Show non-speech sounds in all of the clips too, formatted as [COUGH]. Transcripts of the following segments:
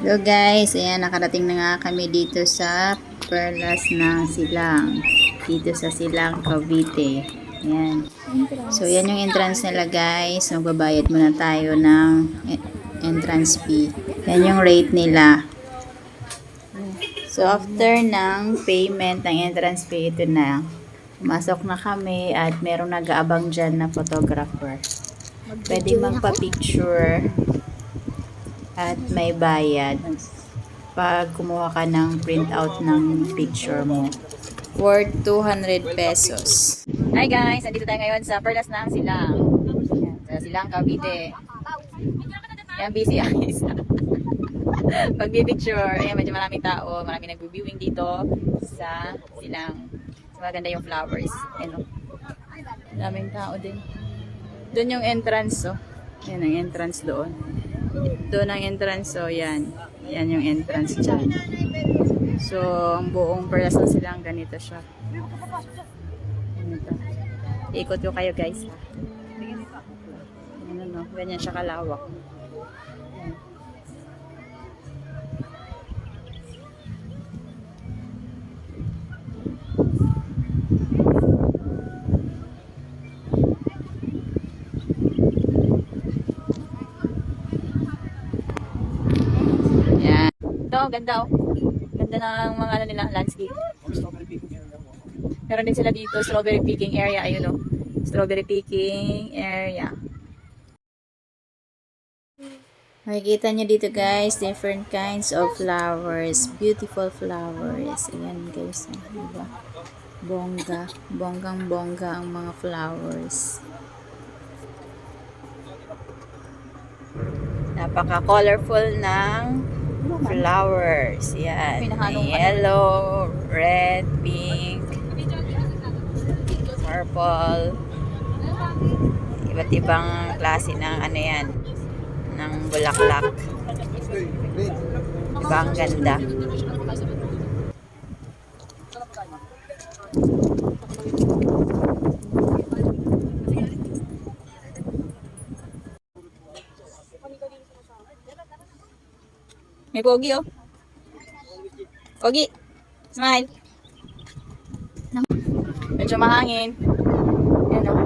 So guys, ayan, nakarating na nga kami dito sa Perlas ng Silang. Dito sa Silang, Cavite. Ayan. So, yan yung entrance nila guys. Magbabayad muna tayo ng entrance fee. Yan yung rate nila. So, after ng payment ng entrance fee, ito na. Pumasok na kami at merong nag-aabang dyan na photographer. Pwede magpa-picture at may bayad pag kumuha ka ng printout ng picture mo. Worth 200 pesos. Hi guys! Nandito tayo ngayon sa Perlas ng Silang. Sa Silang, Cavite. Yan, busy ang isa. [LAUGHS] Pag-picture, ayan, medyo maraming tao. Maraming nag-viewing dito sa Silang. So, maganda yung flowers. Ayan, oh. Daming tao din. Doon yung entrance, oh. Yan ang entrance doon. Doon ang entrance, so yan. Yan yung entrance dyan. So, ang buong perlas na silang ganito siya. Ganito. Ikot ko kayo guys. ha. Ano no, ganyan siya kalawak. Yan. Yan. Ito, ganda oh. Ganda ng mga ano nila, landscape. Meron din sila dito, strawberry picking area. Ayun oh. Strawberry picking area. Makikita nyo dito guys, different kinds of flowers. Beautiful flowers. Ayan guys. oh, Diba? Bongga. Bonggang bongga ang mga flowers. Napaka-colorful ng flowers. Yan. Yellow, red, pink, purple. Iba't ibang klase ng ano yan. Ng bulaklak. Diba ang ganda? May pogi oh. Pogi. Smile. Medyo mahangin. Yan oh.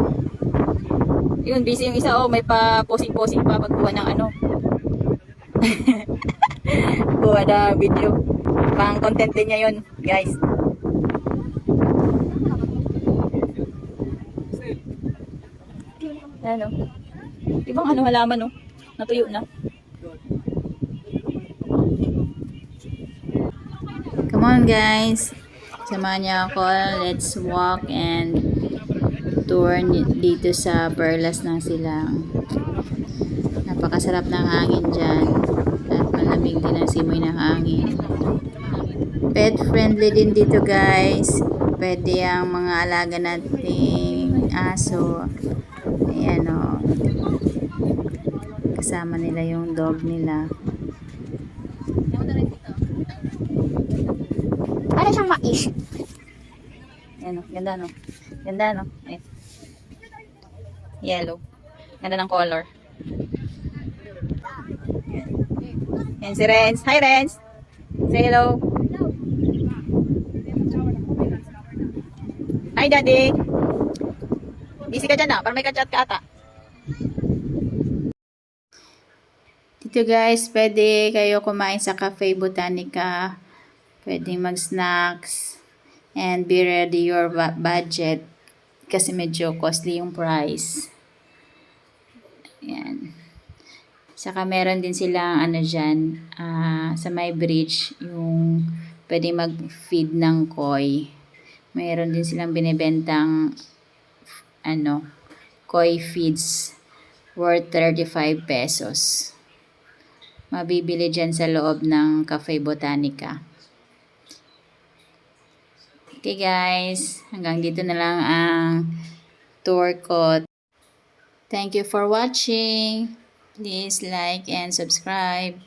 Yun, busy yung isa oh. May pa posing-posing pa pagkuha ng ano. [LAUGHS] Kuha na video. Pang content din niya yun, guys. Yan oh. Ibang ano halaman oh. Natuyo na. Come on guys. Samahan niyo ako. Let's walk and tour dito sa Perlas ng Silang. Napakasarap ng hangin dyan. At malamig din ang simoy ng hangin. Pet friendly din dito guys. Pwede ang mga alaga nating aso. Ayan o. Kasama nila yung dog nila. Ayan o, ganda no. Ganda no. Ayan. Yellow. Ganda ng color. Ayan. Ayan si Renz. Hi Renz! Say hello. Hi daddy! Busy ka dyan na. Parang may kachat ka ata. Dito guys, pwede kayo kumain sa Cafe Botanica. Pwede mag-snacks and be ready your budget kasi medyo costly yung price. Ayan. Saka meron din silang ano dyan, ah, sa my bridge, yung pwede mag-feed ng koi. Meron din silang binibentang ano, koi feeds worth 35 pesos. Mabibili dyan sa loob ng Cafe Botanica. Okay guys, hanggang dito na lang ang tour ko. Thank you for watching. Please like and subscribe.